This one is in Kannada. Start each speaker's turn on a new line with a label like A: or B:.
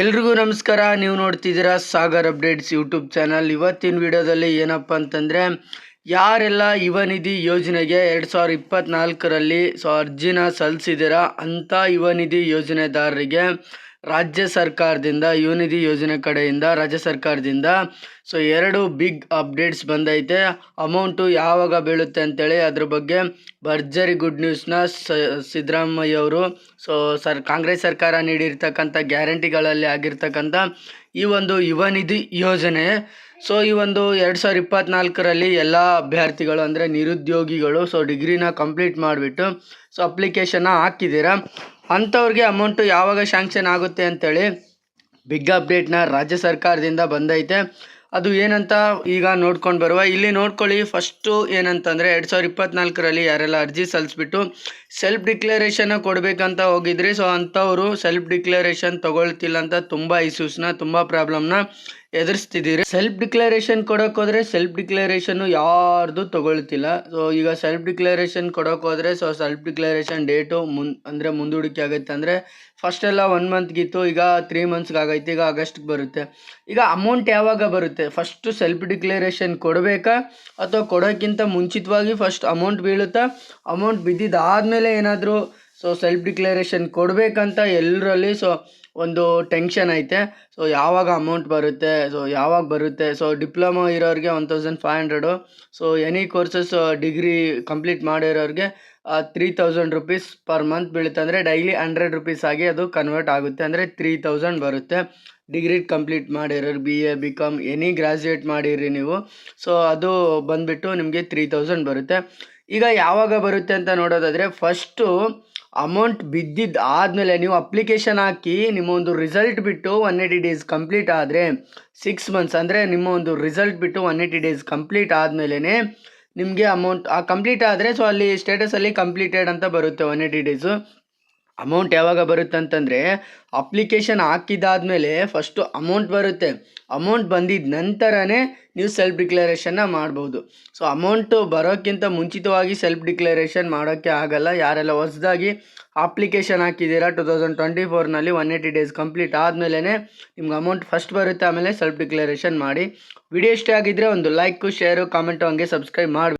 A: ಎಲ್ರಿಗೂ ನಮಸ್ಕಾರ. ನೀವು ನೋಡ್ತಿದ್ದೀರಾ ಸಾಗರ್ ಅಪ್ಡೇಟ್ಸ್ ಯೂಟ್ಯೂಬ್ ಚಾನಲ್. ಇವತ್ತಿನ ವಿಡಿಯೋದಲ್ಲಿ ಏನಪ್ಪ ಅಂತಂದರೆ, ಯಾರೆಲ್ಲ ಯುವನಿಧಿ ಯೋಜನೆಗೆ ಎರಡು ಸಾವಿರ ಇಪ್ಪತ್ತ್ನಾಲ್ಕರಲ್ಲಿ ಸೊ ಅರ್ಜಿನ ಸಲ್ಲಿಸಿದ್ದೀರಾ ಅಂಥ ಯುವನಿಧಿ ಯೋಜನೆದಾರರಿಗೆ ರಾಜ್ಯ ಸರ್ಕಾರದಿಂದ, ಯುನಿಧಿ ಯೋಜನೆ ಕಡೆಯಿಂದ, ರಾಜ್ಯ ಸರ್ಕಾರದಿಂದ. ಸೊ ಎರಡು ಬಿಗ್ ಅಪ್ಡೇಟ್ಸ್ ಬಂದೈತೆ. ಅಮೌಂಟು ಯಾವಾಗ ಬೀಳುತ್ತೆ ಅಂತೇಳಿ ಅದ್ರ ಬಗ್ಗೆ ಭರ್ಜರಿ ಗುಡ್ ನ್ಯೂಸ್ನ ಸಿದ್ದರಾಮಯ್ಯ ಅವರು ಸೊ ಸರ್, ಕಾಂಗ್ರೆಸ್ ಸರ್ಕಾರ ನೀಡಿರ್ತಕ್ಕಂಥ ಗ್ಯಾರಂಟಿಗಳಲ್ಲಿ ಆಗಿರ್ತಕ್ಕಂಥ ಈ ಒಂದು ಯುವ ನಿಧಿ ಯೋಜನೆ. ಸೊ ಈ ಒಂದು ಎರಡು ಸಾವಿರದ ಇಪ್ಪತ್ತ್ನಾಲ್ಕರಲ್ಲಿ ಎಲ್ಲ ಅಭ್ಯರ್ಥಿಗಳು ಅಂದರೆ ನಿರುದ್ಯೋಗಿಗಳು ಸೊ ಡಿಗ್ರಿನ ಕಂಪ್ಲೀಟ್ ಮಾಡಿಬಿಟ್ಟು ಸೊ ಅಪ್ಲಿಕೇಶನ್ನ ಹಾಕಿದ್ದೀರಾ. ಅಂಥವ್ರಿಗೆ ಅಮೌಂಟು ಯಾವಾಗ ಶ್ಯಾಂಕ್ಷನ್ ಆಗುತ್ತೆ ಅಂತೇಳಿ ಬಿಗ್ ಅಪ್ಡೇಟ್ನ ರಾಜ್ಯ ಸರ್ಕಾರದಿಂದ ಬಂದೈತೆ. ಅದು ಏನಂತ ಈಗ ನೋಡ್ಕೊಂಡು ಬರುವ, ಇಲ್ಲಿ ನೋಡ್ಕೊಳ್ಳಿ ಫಸ್ಟು ಏನಂತಂದರೆ ಎರಡು ಸಾವಿರದ ಇಪ್ಪತ್ತ್ನಾಲ್ಕರಲ್ಲಿ ಯಾರೆಲ್ಲ ಅರ್ಜಿ ಸಲ್ಲಿಸ್ಬಿಟ್ಟು ಸೆಲ್ಫ್ ಡಿಕ್ಲರೇಷನ್ನ ಕೊಡಬೇಕಂತ ಹೋಗಿದ್ರಿ. ಸೊ ಅಂಥವರು ಸೆಲ್ಫ್ ಡಿಕ್ಲರೇಷನ್ ತೊಗೊಳ್ತಿಲ್ಲ ಅಂತ ತುಂಬ ಇಶ್ಯೂಸ್ನ ತುಂಬ ಪ್ರಾಬ್ಲಮ್ನ ಎದುರಿಸ್ತಿದ್ದೀರಿ. ಸೆಲ್ಫ್ ಡಿಕ್ಲರೇಷನ್ ಕೊಡೋಕೆ ಹೋದರೆ ಸೆಲ್ಫ್ ಡಿಕ್ಲರೇಷನ್ ಯಾರ್ದು ತಗೊಳ್ತಿಲ್ಲ. ಸೊ ಈಗ ಸೆಲ್ಫ್ ಡಿಕ್ಲರೇಷನ್ ಕೊಡೋಕೆ ಹೋದರೆ ಸೊ ಸೆಲ್ಫ್ ಡಿಕ್ಲರೇಷನ್ ಡೇಟು ಮುನ್, ಅಂದರೆ ಮುಂದೂಡಿಕೆ ಆಗುತ್ತೆ ಅಂದರೆ ಫಸ್ಟ್ ಎಲ್ಲ ಒನ್ ಮಂತ್ಗಿತ್ತು ಈಗ ತ್ರೀ ಮಂತ್ಸ್ಗೆ ಆಗೈತೆ, ಈಗ ಆಗಸ್ಟ್ಗೆ ಬರುತ್ತೆ. ಈಗ ಅಮೌಂಟ್ ಯಾವಾಗ ಬರುತ್ತೆ? ಫಸ್ಟು ಸೆಲ್ಫ್ ಡಿಕ್ಲರೇಷನ್ ಕೊಡಬೇಕಾ? ಅಥವಾ ಕೊಡೋಕ್ಕಿಂತ ಮುಂಚಿತವಾಗಿ ಫಸ್ಟ್ ಅಮೌಂಟ್ ಬೀಳುತ್ತಾ? ಅಮೌಂಟ್ ಬಿದ್ದಿದ್ದಾದಮೇಲೆ ಏನಾದರೂ ಸೊ ಸೆಲ್ಫ್ ಡಿಕ್ಲರೇಷನ್ ಕೊಡಬೇಕಂತ ಎಲ್ಲರಲ್ಲಿ ಸೊ ಒಂದು ಟೆನ್ಷನ್ ಐತೆ. ಸೊ ಯಾವಾಗ ಅಮೌಂಟ್ ಬರುತ್ತೆ? ಸೊ ಯಾವಾಗ ಬರುತ್ತೆ? ಸೊ ಡಿಪ್ಲೊಮಾ ಇರೋರಿಗೆ one thousand five hundred so any courses degree complete ಮಾಡಿರೋರಿಗೆ three thousand rupees per month ಬೀಳುತ್ತೆ. ಅಂದರೆ ಡೈಲಿ ಹಂಡ್ರೆಡ್ ರುಪೀಸ್ ಆಗಿ ಅದು ಕನ್ವರ್ಟ್ ಆಗುತ್ತೆ. ಅಂದರೆ ತ್ರೀ ತೌಸಂಡ್ ಬರುತ್ತೆ. ಡಿಗ್ರಿ ಕಂಪ್ಲೀಟ್ ಮಾಡಿರೋರು B A B com any graduate ಮಾಡಿರಿ ನೀವು. ಸೊ ಅದು ಬಂದುಬಿಟ್ಟು ನಿಮಗೆ ತ್ರೀ ತೌಸಂಡ್ ಬರುತ್ತೆ. ಈಗ ಯಾವಾಗ ಬರುತ್ತೆ ಅಂತ ನೋಡೋದಾದರೆ ಫಸ್ಟು ಅಮೌಂಟ್ ಬಿದ್ದಿದ್ದು ಆದಮೇಲೆ ನೀವು ಅಪ್ಲಿಕೇಶನ್ ಹಾಕಿ ನಿಮ್ಮ ಒಂದು ರಿಸಲ್ಟ್ ಬಿಟ್ಟು ಒನ್ ಏಯ್ಟಿ ಡೇಸ್ ಕಂಪ್ಲೀಟ್ ಆದರೆ ಸಿಕ್ಸ್ ಮಂತ್ಸ್ ಅಂದರೆ ನಿಮ್ಮ ಒಂದು ರಿಸಲ್ಟ್ ಬಿಟ್ಟು ಒನ್ ಏಯ್ಟಿ ಡೇಸ್ ಕಂಪ್ಲೀಟ್ ಆದಮೇಲೆ ನಿಮಗೆ ಅಮೌಂಟ್ ಆ ಕಂಪ್ಲೀಟ್ ಆದರೆ ಸೊ ಅಲ್ಲಿ ಸ್ಟೇಟಸಲ್ಲಿ ಕಂಪ್ಲೀಟೆಡ್ ಅಂತ ಬರುತ್ತೆ ಒನ್ ಏಯ್ಟಿ ಡೇಸು ಅಮೌಂಟ್ ಯಾವಾಗ ಬರುತ್ತೆ ಅಂತಂದರೆ ಅಪ್ಲಿಕೇಶನ್ ಹಾಕಿದಾದ್ಮೇಲೆ ಫಸ್ಟು ಅಮೌಂಟ್ ಬರುತ್ತೆ. ಅಮೌಂಟ್ ಬಂದಿದ್ದ ನಂತರನೇ ನೀವು ಸೆಲ್ಫ್ ಡಿಕ್ಲರೇಷನ್ನ ಮಾಡ್ಬೋದು. ಸೊ ಅಮೌಂಟು ಬರೋಕ್ಕಿಂತ ಮುಂಚಿತವಾಗಿ ಸೆಲ್ಫ್ ಡಿಕ್ಲರೇಷನ್ ಮಾಡೋಕ್ಕೆ ಆಗಲ್ಲ. ಯಾರೆಲ್ಲ ಹೊಸ್ದಾಗಿ ಅಪ್ಲಿಕೇಶನ್ ಹಾಕಿದ್ದೀರಾ ಟು ತೌಸಂಡ್ ಟ್ವೆಂಟಿ ಫೋರ್ನಲ್ಲಿ ಒನ್ ಏಯ್ಟಿ ಡೇಸ್ ಕಂಪ್ಲೀಟ್ ಆದಮೇಲೆ ನಿಮ್ಗೆ ಅಮೌಂಟ್ ಫಸ್ಟ್ ಬರುತ್ತೆ, ಆಮೇಲೆ ಸೆಲ್ಫ್ ಡಿಕ್ಲರೇಷನ್ ಮಾಡಿ. ವಿಡಿಯೋ ಇಷ್ಟ ಆಗಿದ್ದರೆ ಒಂದು ಲೈಕು ಶೇರು ಕಾಮೆಂಟು ಹಂಗೆ ಸಬ್ಸ್ಕ್ರೈಬ್ ಮಾಡಿ